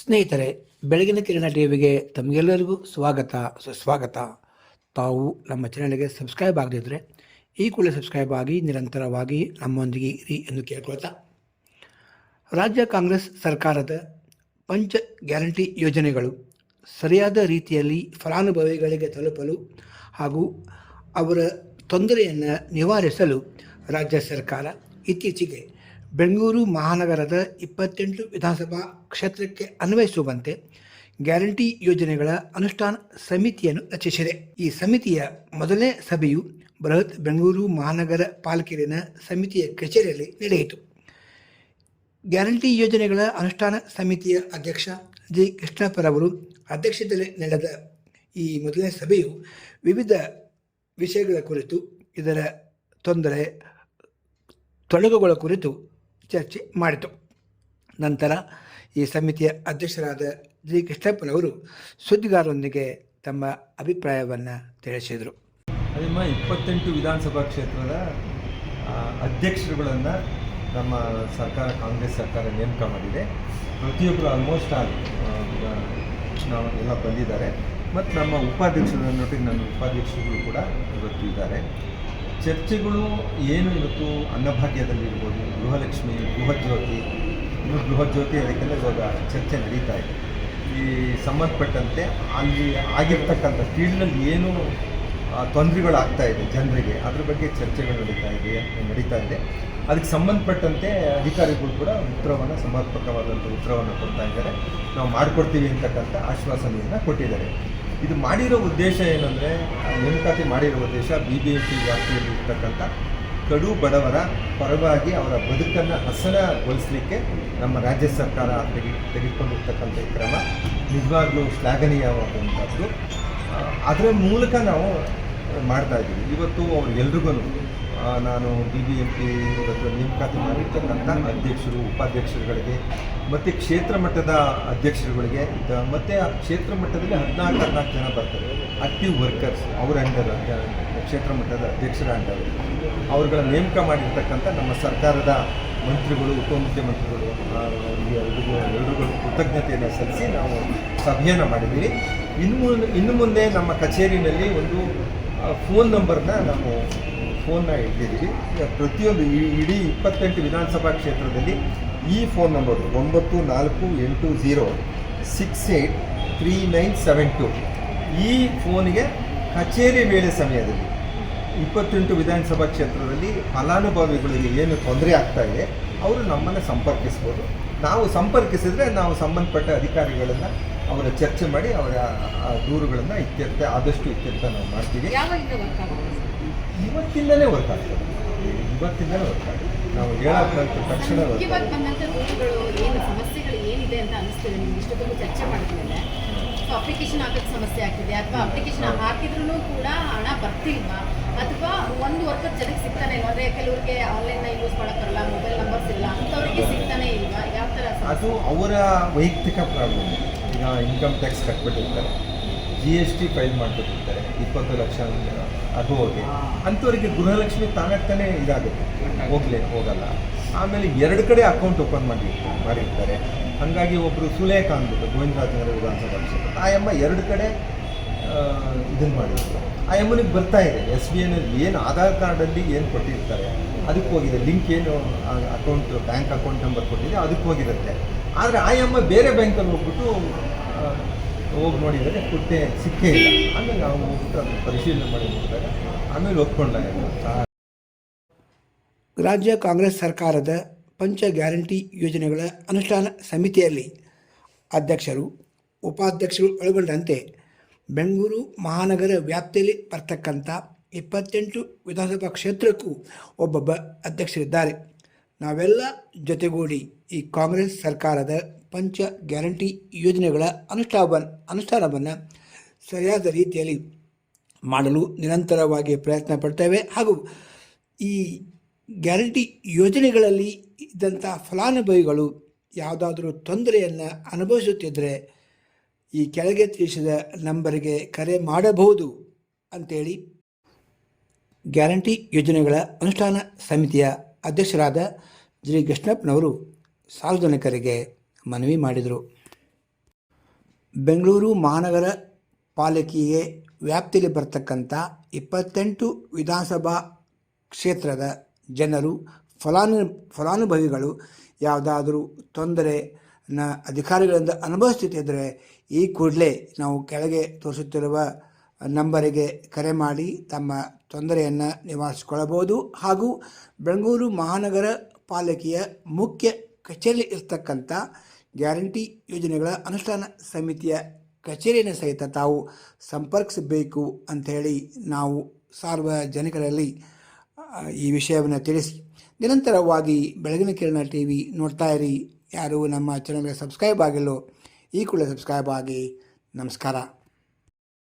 ಸ್ನೇಹಿತರೆ, ಬೆಳಗಿನ ಕಿರಣ ಟಿವಿಗೆ ತಮಗೆಲ್ಲರಿಗೂ ಸ್ವಾಗತ ಸುಸ್ವಾಗತ ತಾವು ನಮ್ಮ ಚಾನಲ್ಗೆ ಸಬ್ಸ್ಕ್ರೈಬ್ ಆಗದಿದ್ದರೆ ಈ ಕೂಡಲೇ ಸಬ್ಸ್ಕ್ರೈಬ್ ಆಗಿ, ನಿರಂತರವಾಗಿ ನಮ್ಮೊಂದಿಗೆ ಇರಿ ಎಂದು ಕೇಳ್ಕೊಳ್ತಾ. ರಾಜ್ಯ ಕಾಂಗ್ರೆಸ್ ಸರ್ಕಾರದ ಪಂಚ ಗ್ಯಾರಂಟಿ ಯೋಜನೆಗಳು ಸರಿಯಾದ ರೀತಿಯಲ್ಲಿ ಫಲಾನುಭವಿಗಳಿಗೆ ತಲುಪಲು ಹಾಗೂ ಅವರ ತೊಂದರೆಯನ್ನು ನಿವಾರಿಸಲು ರಾಜ್ಯ ಸರ್ಕಾರ ಇತ್ತೀಚೆಗೆ ಬೆಂಗಳೂರು ಮಹಾನಗರದ ಇಪ್ಪತ್ತೆಂಟು ವಿಧಾನಸಭಾ ಕ್ಷೇತ್ರಕ್ಕೆ ಅನ್ವಯಿಸುವಂತೆ ಗ್ಯಾರಂಟಿ ಯೋಜನೆಗಳ ಅನುಷ್ಠಾನ ಸಮಿತಿಯನ್ನು ರಚಿಸಿದೆ. ಈ ಸಮಿತಿಯ ಮೊದಲನೇ ಸಭೆಯು ಬೃಹತ್ ಬೆಂಗಳೂರು ಮಹಾನಗರ ಪಾಲಿಕೆಯಲ್ಲಿನ ಸಮಿತಿಯ ಕಚೇರಿಯಲ್ಲಿ ನಡೆಯಿತು. ಗ್ಯಾರಂಟಿ ಯೋಜನೆಗಳ ಅನುಷ್ಠಾನ ಸಮಿತಿಯ ಅಧ್ಯಕ್ಷ ಜಿ. ಕೃಷ್ಣಪ್ಪರವರು ಅಧ್ಯಕ್ಷತೆಯಲ್ಲಿ ನಡೆದ ಈ ಮೊದಲನೇ ಸಭೆಯು ವಿವಿಧ ವಿಷಯಗಳ ಕುರಿತು, ಇದರ ತೊಂದರೆ ತೊಡಗುಗಳ ಕುರಿತು ಚರ್ಚೆ ಮಾಡಿತು. ನಂತರ ಈ ಸಮಿತಿಯ ಅಧ್ಯಕ್ಷರಾದ ಜಿ. ಕೃಷ್ಣಪ್ಪನವರು ಸುದ್ದಿಗಾರರೊಂದಿಗೆ ತಮ್ಮ ಅಭಿಪ್ರಾಯವನ್ನು ತಿಳಿಸಿದರು. ನಿಮ್ಮ ಇಪ್ಪತ್ತೆಂಟು ವಿಧಾನಸಭಾ ಕ್ಷೇತ್ರದ ಅಧ್ಯಕ್ಷರುಗಳನ್ನು ನಮ್ಮ ಸರ್ಕಾರ, ಕಾಂಗ್ರೆಸ್ ಸರ್ಕಾರ ನೇಮಕ ಮಾಡಿದೆ. ಪ್ರತಿಯೊಬ್ಬರು ಆಲ್ಮೋಸ್ಟ್ ಆಲ್ ಎಲ್ಲ ಬಂದಿದ್ದಾರೆ. ಮತ್ತು ನಮ್ಮ ಉಪಾಧ್ಯಕ್ಷರನ್ನೊಟ್ಟಿಗೆ ನನ್ನ ಉಪಾಧ್ಯಕ್ಷರುಗಳು ಕೂಡ ಇವತ್ತು ಇದ್ದಾರೆ. ಚರ್ಚೆಗಳು ಏನು ಇವತ್ತು ಅನ್ನಭಾಗ್ಯದಲ್ಲಿರ್ಬೋದು ಗೃಹಲಕ್ಷ್ಮಿ, ಗೃಹಜ್ಯೋತಿ, ಇನ್ನು ಗೃಹಜ್ಯೋತಿ ಅದಕ್ಕೆಲ್ಲ ಇವಾಗ ಚರ್ಚೆ ನಡೀತಾ ಇದೆ. ಈ ಸಂಬಂಧಪಟ್ಟಂತೆ ಅಲ್ಲಿ ಆಗಿರ್ತಕ್ಕಂಥ ಫೀಲ್ಡ್ನಲ್ಲಿ ಏನು ತೊಂದರೆಗಳಾಗ್ತಾ ಇದೆ ಜನರಿಗೆ, ಅದ್ರ ಬಗ್ಗೆ ಚರ್ಚೆಗಳು ನಡೀತಾ ಇದೆ ನಡೀತಾ ಇದೆ. ಅದಕ್ಕೆ ಸಂಬಂಧಪಟ್ಟಂತೆ ಅಧಿಕಾರಿಗಳು ಕೂಡ ಉತ್ತರವನ್ನು, ಸಮರ್ಪಕವಾದಂಥ ಉತ್ತರವನ್ನು ಕೊಡ್ತಾ ಇದ್ದಾರೆ. ನಾವು ಮಾಡಿಕೊಡ್ತೀವಿ ಅಂತಕ್ಕಂಥ ಆಶ್ವಾಸನೆಯನ್ನು ಕೊಟ್ಟಿದ್ದಾರೆ. ಇದು ಮಾಡಿರೋ ಉದ್ದೇಶ ಏನಂದರೆ ನೇಮಕಾತಿ ಮಾಡಿರೋ ಉದ್ದೇಶ ಬಿ ಬಿ ಎಂ ಪಿ ವ್ಯಾಪ್ತಿಯಲ್ಲಿ ಇರ್ತಕ್ಕಂಥ ಕಡು ಬಡವರ ಪರವಾಗಿ ಅವರ ಬದುಕನ್ನು ಹಸನಗೊಳಿಸಲಿಕ್ಕೆ ನಮ್ಮ ರಾಜ್ಯ ಸರ್ಕಾರ ತೆಗೆ, ತೆಗೆದುಕೊಂಡಿರ್ತಕ್ಕಂಥ ಕ್ರಮ ನಿಜವಾಗ್ಲೂ ಶ್ಲಾಘನೀಯವಾದಂಥದ್ದು. ಅದರ ಮೂಲಕ ನಾವು ಮಾಡ್ತಾ ಇದ್ದೀವಿ. ಇವತ್ತು ಅವ್ರಿಗೆಲ್ರಿಗೂ ನಾನು ಬಿ ಬಿ ಎಂ ಪಿ ನೇಮಕಾತಿ ಮಾಡಿರ್ತಕ್ಕಂಥ ಅಧ್ಯಕ್ಷರು, ಉಪಾಧ್ಯಕ್ಷರುಗಳಿಗೆ, ಮತ್ತು ಕ್ಷೇತ್ರ ಮಟ್ಟದ ಅಧ್ಯಕ್ಷರುಗಳಿಗೆ ಮತ್ತು ಆ ಕ್ಷೇತ್ರ ಮಟ್ಟದಲ್ಲಿ ಹದಿನಾಲ್ಕು ಹದಿನಾಲ್ಕು ಜನ ಬರ್ತಾರೆ. ಆಕ್ಟಿವ್ ವರ್ಕರ್ಸ್ ಅವರ ಅಂಡರ್ ಕ್ಷೇತ್ರ ಮಟ್ಟದ ಅಧ್ಯಕ್ಷರ ಅಂಡರ್ ಅವ್ರಗಳ ನೇಮಕ ಮಾಡಿರ್ತಕ್ಕಂಥ ನಮ್ಮ ಸರ್ಕಾರದ ಮಂತ್ರಿಗಳು, ಉಪಮುಖ್ಯಮಂತ್ರಿಗಳು ಎಲ್ರಿಗೂ ಕೃತಜ್ಞತೆಯನ್ನು ಸಲ್ಲಿಸಿ ನಾವು ಸಭೆಯನ್ನು ಮಾಡಿದ್ದೀವಿ. ಇನ್ನು ಇನ್ನು ಮುಂದೆ ನಮ್ಮ ಕಚೇರಿನಲ್ಲಿ ಒಂದು ಫೋನ್ ನಂಬರ್ನ ನಾವು ಫೋನ್ನ ಇಟ್ಟಿದ್ದೀವಿ ಪ್ರತಿಯೊಂದು ಇಡೀ ಇಪ್ಪತ್ತೆಂಟು ವಿಧಾನಸಭಾ ಕ್ಷೇತ್ರದಲ್ಲಿ ಈ ಫೋನ್ ನಂಬರು ಒಂಬತ್ತು ನಾಲ್ಕು ಎಂಟು zero six eight three nine seven two ಈ ಫೋನಿಗೆ ಕಚೇರಿ ವೇಳೆ ಸಮಯದಲ್ಲಿ ಇಪ್ಪತ್ತೆಂಟು ವಿಧಾನಸಭಾ ಕ್ಷೇತ್ರದಲ್ಲಿ ಫಲಾನುಭವಿಗಳಿಗೆ ಏನು ತೊಂದರೆ ಆಗ್ತಾ ಇದೆ, ಅವರು ನಮ್ಮನ್ನು ಸಂಪರ್ಕಿಸ್ಬೋದು. ನಾವು ಸಂಪರ್ಕಿಸಿದರೆ ನಾವು ಸಂಬಂಧಪಟ್ಟ ಅಧಿಕಾರಿಗಳನ್ನು ಅವರ ಚರ್ಚೆ ಮಾಡಿ ಅವರ ದೂರುಗಳನ್ನು ಇತ್ಯರ್ಥ ಆದಷ್ಟು ಇತ್ಯರ್ಥ ನಾವು ಮಾಡ್ತೀವಿ. ಇವತ್ತಿಂದಲೇ ವರ್ಕ್ ಆಗ್ತದೆ. ಇವತ್ತಿಂದಲೇ ವರ್ಕ್ ಆಗ್ತದೆ ನಾವು ಹೇಳಕ್ಕಂತ ತಕ್ಷಣ ಅಪ್ಲಿಕೇಶನ್ ಹಾಕಕ್ಕೆ ಸಮಸ್ಯೆ ಆಗ್ತಿದೆ. ಅಥವಾ ಅಪ್ಲಿಕೇಶನ್. ಹಾಕಿದ್ರು ಕೂಡ ಹಣ ಬರ್ತಿಲ್ವಾ? ಅಥವಾ ಒಂದು ವರ್ಕರ್ ಜನಕ್ಕೆ ಸಿಗ್ತಾನೆ ಇಲ್ಲ ಅಂದರೆ ಕೆಲವರಿಗೆ ಆನ್ಲೈನ್ ಯೂಸ್ ಮಾಡಕ್ ಬರಲ್ಲ ಮೊಬೈಲ್ ನಂಬರ್ಸ್ ಇಲ್ಲ ಅಂಥವ್ರಿಗೆ ಸಿಗ್ತಾನೆ ಇಲ್ವಾ? ಯಾವ ಥರ ಅದು ಅವರ ವೈಯಕ್ತಿಕ ಪ್ರಾಬ್ಲಮ್ ಇನ್ಕಮ್ ಟ್ಯಾಕ್ಸ್ ಕಟ್ಬಿಟ್ಟಿರ್ತಾರೆ. ಜಿ ಎಸ್ ಟಿ ಫೈಲ್ ಮಾಡ್ಬಿಟ್ಟಿರ್ತಾರೆ ಇಪ್ಪತ್ತು ಲಕ್ಷ ಅದು ಹೋಗಿ. ಅಂಥವರಿಗೆ ಗೃಹಲಕ್ಷ್ಮಿ ತಾನೇ ಇದಾಗುತ್ತೆ. ಹೋಗ್ಲೇ ಹೋಗಲ್ಲ. ಆಮೇಲೆ ಎರಡು ಕಡೆ ಅಕೌಂಟ್ ಓಪನ್ ಮಾಡಿರ್ತಾರೆ ಮಾಡಿರ್ತಾರೆ. ಹಾಗಾಗಿ ಒಬ್ಬರು ಸುಲೇಖ ಅಂದ್ಬಿಟ್ಟು ಗೋವಿಂದರಾಜನಗರ ವಿಧಾನಸಭಾ ಕ್ಷೇತ್ರ. ಆ ಅಮ್ಮ ಎರಡು ಕಡೆ ಇದನ್ನು ಮಾಡಿರ್ತಾರೆ ಆ ಅಮ್ಮನಿಗೆ ಬರ್ತಾ ಇದೆ. ಎಸ್ ಬಿ ಐನಲ್ಲಿ ಏನು ಆಧಾರ್ ಕಾರ್ಡಲ್ಲಿ ಏನು ಕೊಟ್ಟಿರ್ತಾರೆ ಅದಕ್ಕೆ ಹೋಗಿದೆ. ಲಿಂಕ್ ಏನು ಅಕೌಂಟ್ ಬ್ಯಾಂಕ್ ಅಕೌಂಟ್ ನಂಬರ್ ಕೊಟ್ಟಿದೆ ಅದಕ್ಕೆ ಹೋಗಿರುತ್ತೆ. ಆದರೆ ಆ ಅಮ್ಮ ಬೇರೆ ಬ್ಯಾಂಕಲ್ಲಿ ಹೋಗ್ಬಿಟ್ಟು ಹೋಗಿ ನೋಡಿದರೆ ಕುಟ್ಟೆ ಸಿಕ್ಕೇ ಇಲ್ಲ. ಆಮೇಲೆ ನಾವು ಅದನ್ನು ಪರಿಶೀಲನೆ ಮಾಡಿ ನೋಡಿದಾಗ ಆಮೇಲೆ ಒಪ್ಕೊಂಡಾಗ ರಾಜ್ಯ ಕಾಂಗ್ರೆಸ್ ಸರ್ಕಾರದ ಪಂಚ ಗ್ಯಾರಂಟಿ ಯೋಜನೆಗಳ ಅನುಷ್ಠಾನ ಸಮಿತಿಯಲ್ಲಿ ಅಧ್ಯಕ್ಷರು, ಉಪಾಧ್ಯಕ್ಷರು ಒಳಗೊಂಡಂತೆ ಬೆಂಗಳೂರು ಮಹಾನಗರ ವ್ಯಾಪ್ತಿಯಲ್ಲಿ ಬರ್ತಕ್ಕಂಥ ಇಪ್ಪತ್ತೆಂಟು ವಿಧಾನಸಭಾ ಕ್ಷೇತ್ರಕ್ಕೂ ಒಬ್ಬೊಬ್ಬ ಅಧ್ಯಕ್ಷರಿದ್ದಾರೆ. ನಾವೆಲ್ಲ ಜೊತೆಗೂಡಿ ಈ ಕಾಂಗ್ರೆಸ್ ಸರ್ಕಾರದ ಪಂಚ ಗ್ಯಾರಂಟಿ ಯೋಜನೆಗಳ ಅನುಷ್ಠಾನ ಅನುಷ್ಠಾನವನ್ನು ಸರಿಯಾದ ರೀತಿಯಲ್ಲಿ ಮಾಡಲು ನಿರಂತರವಾಗಿ ಪ್ರಯತ್ನ ಪಡ್ತೇವೆ. ಹಾಗೂ ಈ ಗ್ಯಾರಂಟಿ ಯೋಜನೆಗಳಲ್ಲಿ ಇದ್ದಂಥ ಫಲಾನುಭವಿಗಳು ಯಾವುದಾದರೂ ತೊಂದರೆಯನ್ನು ಅನುಭವಿಸುತ್ತಿದ್ದರೆ ಈ ಕೆಳಗೆ ತಿಳಿಸಿದ ನಂಬರಿಗೆ ಕರೆ ಮಾಡಬಹುದು ಅಂತೇಳಿ ಗ್ಯಾರಂಟಿ ಯೋಜನೆಗಳ ಅನುಷ್ಠಾನ ಸಮಿತಿಯ ಅಧ್ಯಕ್ಷರಾದ ಶ್ರೀ ಕೃಷ್ಣಪ್ಪನವರು ಸಾರ್ವಜನಿಕರಿಗೆ ಮನವಿ ಮಾಡಿದರು. ಬೆಂಗಳೂರು ಮಹಾನಗರ ಪಾಲಿಕೆಗೆ ವ್ಯಾಪ್ತಿಯಲ್ಲಿ ಬರತಕ್ಕಂಥ ಇಪ್ಪತ್ತೆಂಟು ವಿಧಾನಸಭಾ ಕ್ಷೇತ್ರದ ಜನರು ಫಲಾನು, ಫಲಾನುಭವಿಗಳು ಯಾವುದಾದ್ರೂ ತೊಂದರೆ ನ ಅಧಿಕಾರಿಗಳಿಂದ ಅನುಭವಿಸುತ್ತಿದ್ದರೆ ಈ ಕೂಡಲೇ ನಾವು ಕೆಳಗೆ ತೋರಿಸುತ್ತಿರುವ ನಂಬರಿಗೆ ಕರೆ ಮಾಡಿ ತಮ್ಮ ತೊಂದರೆಯನ್ನು ನಿವಾರಿಸಿಕೊಳ್ಳಬಹುದು. ಹಾಗೂ ಬೆಂಗಳೂರು ಮಹಾನಗರ ಪಾಲಿಕೆಯ ಮುಖ್ಯ ಕಚೇರಿ ಇರ್ತಕ್ಕಂಥ ಗ್ಯಾರಂಟಿ ಯೋಜನೆಗಳ ಅನುಷ್ಠಾನ ಸಮಿತಿಯ ಕಚೇರಿಯನ್ನು ಸಹಿತ ತಾವು ಸಂಪರ್ಕಿಸಬೇಕು ಅಂಥೇಳಿ ನಾವು ಸಾರ್ವಜನಿಕರಲ್ಲಿ ಈ ವಿಷಯವನ್ನು ತಿಳಿಸಿ. ನಿರಂತರವಾಗಿ ಬೆಳಗಿನ ಕಿರಣ ಟಿ ವಿ ನೋಡ್ತಾ ಇರಿ. ಯಾರು ನಮ್ಮ ಚಾನಲ್ಗೆ ಸಬ್ಸ್ಕ್ರೈಬ್ ಆಗಿಲ್ಲೋ, ಈ ಕೂಡಲೇ ಸಬ್ಸ್ಕ್ರೈಬ್ ಆಗಿ. ನಮಸ್ಕಾರ.